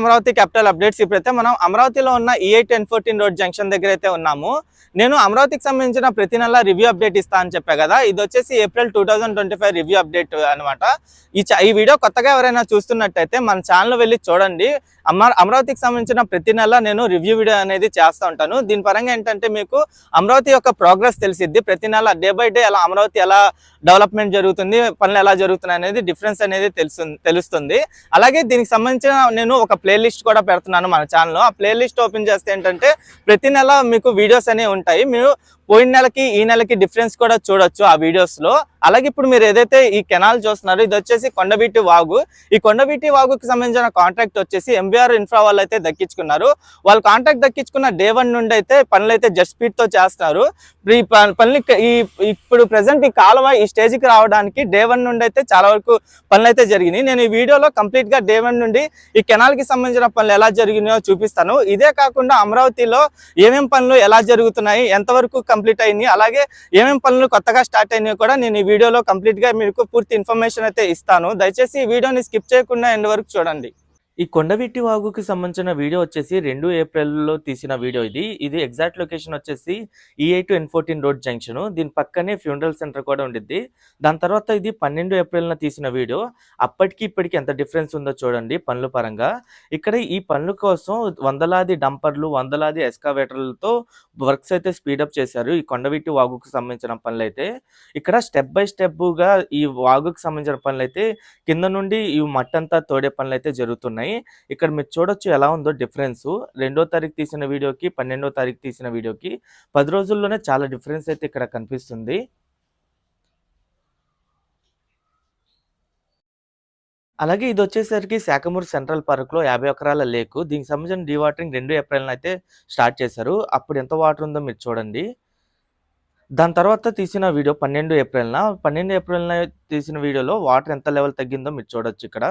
Amaravati capital updates ఇప్పుడైతే మనం అమరావతిలో ఉన్న EI ten fourteen road junction దగ్గర అయితే ఉన్నాము. నేను అమరావతికి సంబంధించిన ప్రతి నెల రివ్యూ అప్డేట్ ఇస్తా అని చెప్పా కదా. ఇది వచ్చేసి April two twenty five review update అనమాట. ఈ ఈ వీడియో కొత్తగా ఎవరైనా చూస్తున్నట్టయితే మన ఛానల్ వెళ్ళి చూడండి. అమరా అమరావతికి సంబంధించిన ప్రతి నెల నేను రివ్యూ వీడియో అనేది చేస్తూ ఉంటాను. దీని పరంగా ఏంటంటే మీకు అమరావతి యొక్క ప్రోగ్రెస్ తెలిసిద్ది. ప్రతి నెల డే బై డే ఎలా అమరావతి ఎలా డెవలప్మెంట్ జరుగుతుంది పనులు ఎలా జరుగుతున్నాయి అనేది డిఫరెన్స్ అనేది తెలుసు తెలుస్తుంది. అలాగే దీనికి సంబంధించిన నేను ఒక ప్లేలిస్ట్ కూడా పెడుతున్నాను మన ఛానల్లో ఆ ప్లేలిస్ట్ ఓపెన్ చేస్తే ఏంటంటే ప్రతి నెల మీకు వీడియోస్ అనేవి ఉంటాయి. మీరు పోయిన నెలకి ఈ నెలకి డిఫరెన్స్ కూడా చూడొచ్చు ఆ వీడియోస్లో. అలాగే ఇప్పుడు మీరు ఏదైతే ఈ కెనాల్ చూస్తున్నారో ఇది వచ్చేసి కొండవీటి వాగు. ఈ కొండవీటి వాగుకి సంబంధించిన కాంట్రాక్ట్ వచ్చేసి ఎంబీఆర్ ఇన్ఫ్రా వాళ్ళు అయితే దక్కించుకున్నారు. వాళ్ళు కాంట్రాక్ట్ దక్కించుకున్న డే వన్ నుండి అయితే పనులు అయితే జస్ట్ స్పీడ్తో చేస్తున్నారు. ఈ ప- పనులు ఈ ఇప్పుడు ప్రెసెంట్ ఈ కాలువ ఈ స్టేజ్కి రావడానికి డే వన్ నుండి అయితే చాలా వరకు పనులు అయితే జరిగినాయి. నేను ఈ వీడియోలో కంప్లీట్గా డే వన్ నుండి ఈ కెనాల్కి సంబంధించిన పనులు ఎలా జరిగినాయో చూపిస్తాను. ఇదే కాకుండా అమరావతిలో ఏమేం పనులు ఎలా జరుగుతున్నాయి ఎంతవరకు కంప్లీట్ అయినాయి అలాగే ఏమేమి పనులు కొత్తగా స్టార్ట్ అయినాయి కూడా నేను ఈ వీడియోలో కంప్లీట్గా మీకు పూర్తి ఇన్ఫర్మేషన్ అయితే ఇస్తాను. దయచేసి ఈ వీడియోని స్కిప్ చేయకుండా ఎండ్ వరకు చూడండి. ఈ కొండవీటి వాగుకి సంబంధించిన వీడియో వచ్చేసి రెండు ఏప్రిల్లో తీసిన వీడియో ఇది. ఇది ఎగ్జాక్ట్ లొకేషన్ వచ్చేసి E eight N fourteen road junction దీని పక్కనే ఫ్యూనరల్ సెంటర్ కూడా ఉండిద్ది. దాని తర్వాత ఇది పన్నెండు ఏప్రిల్న తీసిన వీడియో. అప్పటికి ఇప్పటికి ఎంత డిఫరెన్స్ ఉందో చూడండి పనుల పరంగా. ఇక్కడ ఈ పనుల కోసం వందలాది డంపర్లు వందలాది ఎస్కావేటర్లతో వర్క్స్ అయితే స్పీడప్ చేశారు ఈ కొండవీటి వాగుకు సంబంధించిన పనులు అయితే ఇక్కడ స్టెప్ బై స్టెప్గా ఈ వాగుకు సంబంధించిన పనులు అయితే కింద నుండి ఈ మట్టంతా తోడే పనులు అయితే జరుగుతున్నాయి. ఇక్కడ మీరు చూడొచ్చు ఎలా ఉందో డిఫరెన్స్. రెండో తారీఖు తీసిన వీడియోకి పన్నెండో తారీఖు తీసిన వీడియోకి పది రోజుల్లోనే చాలా డిఫరెన్స్ అయితే ఇక్కడ కనిపిస్తుంది. అలాగే ఇది వచ్చేసరికి శాఖమూరు సెంట్రల్ పార్క్లో యాభై ఎకరాల లేకు. దీనికి సంబంధించిన డీవాటరింగ్ రెండు ఏప్రిల్ అయితే స్టార్ట్ చేశారు. అప్పుడు ఎంత వాటర్ ఉందో మీరు చూడండి. దాని తర్వాత తీసిన వీడియో పన్నెండు ఏప్రిల్న. పన్నెండు ఏప్రిల్న తీసిన వీడియోలో వాటర్ ఎంత లెవెల్ తగ్గిందో మీరు చూడొచ్చు ఇక్కడ.